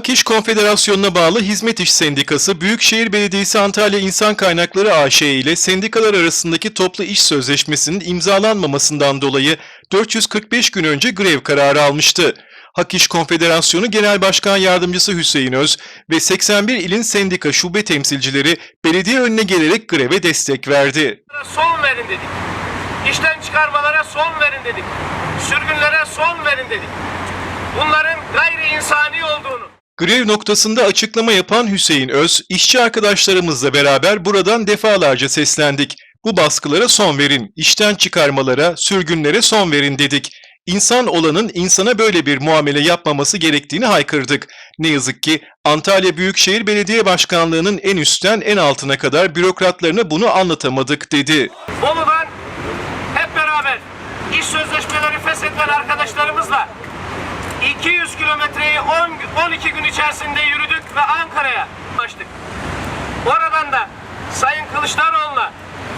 Hak İş Konfederasyonu'na bağlı Hizmet İş Sendikası, Büyükşehir Belediyesi Antalya İnsan Kaynakları AŞ ile sendikalar arasındaki toplu iş sözleşmesinin imzalanmamasından dolayı 445 gün önce grev kararı almıştı. Hak İş Konfederasyonu Genel Başkan Yardımcısı Hüseyin Öz ve 81 ilin sendika şube temsilcileri belediye önüne gelerek greve destek verdi. son verin dedik. İşten çıkarmalara son verin dedik. Sürgünlere son verin dedik. Olduğunu Grev noktasında açıklama yapan Hüseyin Öz, işçi arkadaşlarımızla beraber buradan defalarca seslendik. Bu baskılara son verin, işten çıkarmalara, sürgünlere son verin dedik. İnsan olanın insana böyle bir muamele yapmaması gerektiğini haykırdık. Ne yazık ki Antalya Büyükşehir Belediye Başkanlığı'nın en üstten en altına kadar bürokratlarına bunu anlatamadık dedi. Bolu'dan hep beraber iş sözleşmeleri fesheden arkadaşlarımızla 200 kilometreyi 10, 12 gün içerisinde yürüdük ve Ankara'ya ulaştık. Oradan da Sayın Kılıçdaroğlu'na,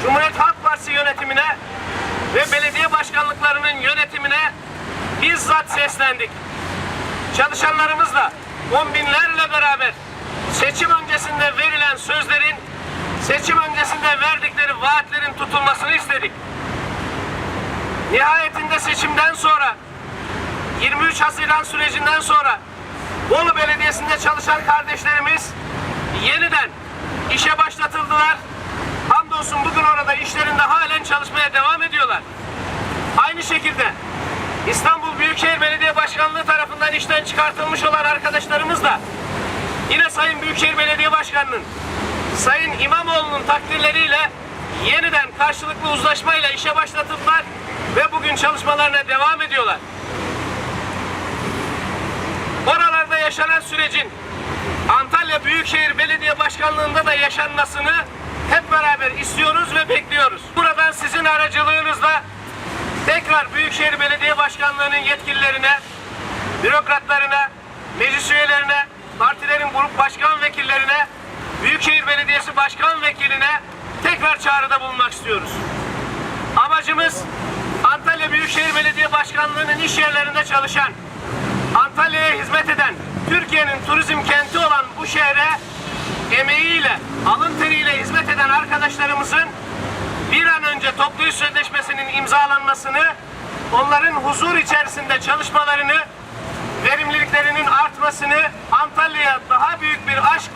Cumhuriyet Halk Partisi yönetimine ve belediye başkanlıklarının yönetimine bizzat seslendik. Çalışanlarımızla on binlerle beraber seçim öncesinde verilen sözlerin seçim öncesinde verdikleri vaatlerin tutulmasını istedik. Nihayetinde seçimden sonra 23 Haziran sürecinden sonra Bolu Belediyesi'nde çalışan kardeşlerimiz yeniden işe başlatıldılar. Hamdolsun bugün orada işlerinde halen çalışmaya devam ediyorlar. Aynı şekilde İstanbul Büyükşehir Belediye Başkanlığı tarafından işten çıkartılmış olan arkadaşlarımız da yine Sayın Büyükşehir Belediye Başkanı'nın Sayın İmamoğlu'nun takdirleriyle yeniden karşılıklı uzlaşmayla işe başlatıldılar ve bugün çalışmalarına devam ediyorlar. Sürecin Antalya Büyükşehir Belediye Başkanlığı'nda da yaşanmasını hep beraber istiyoruz ve bekliyoruz. Buradan sizin aracılığınızla tekrar Büyükşehir Belediye Başkanlığı'nın yetkililerine, bürokratlarına, meclis üyelerine, partilerin grup başkan vekillerine, Büyükşehir Belediyesi Başkan Vekiline tekrar çağrıda bulunmak istiyoruz. Amacımız Antalya Büyükşehir Belediye Başkanlığı'nın iş yerlerinde çalışan, Antalya'ya hizmet eden, Türkiye'nin turizm kenti olan bu şehre emeğiyle, alın teriyle hizmet eden arkadaşlarımızın bir an önce toplu iş sözleşmesinin imzalanmasını, onların huzur içerisinde çalışmalarını, verimliliklerinin artmasını, Antalya'ya daha büyük bir aşkla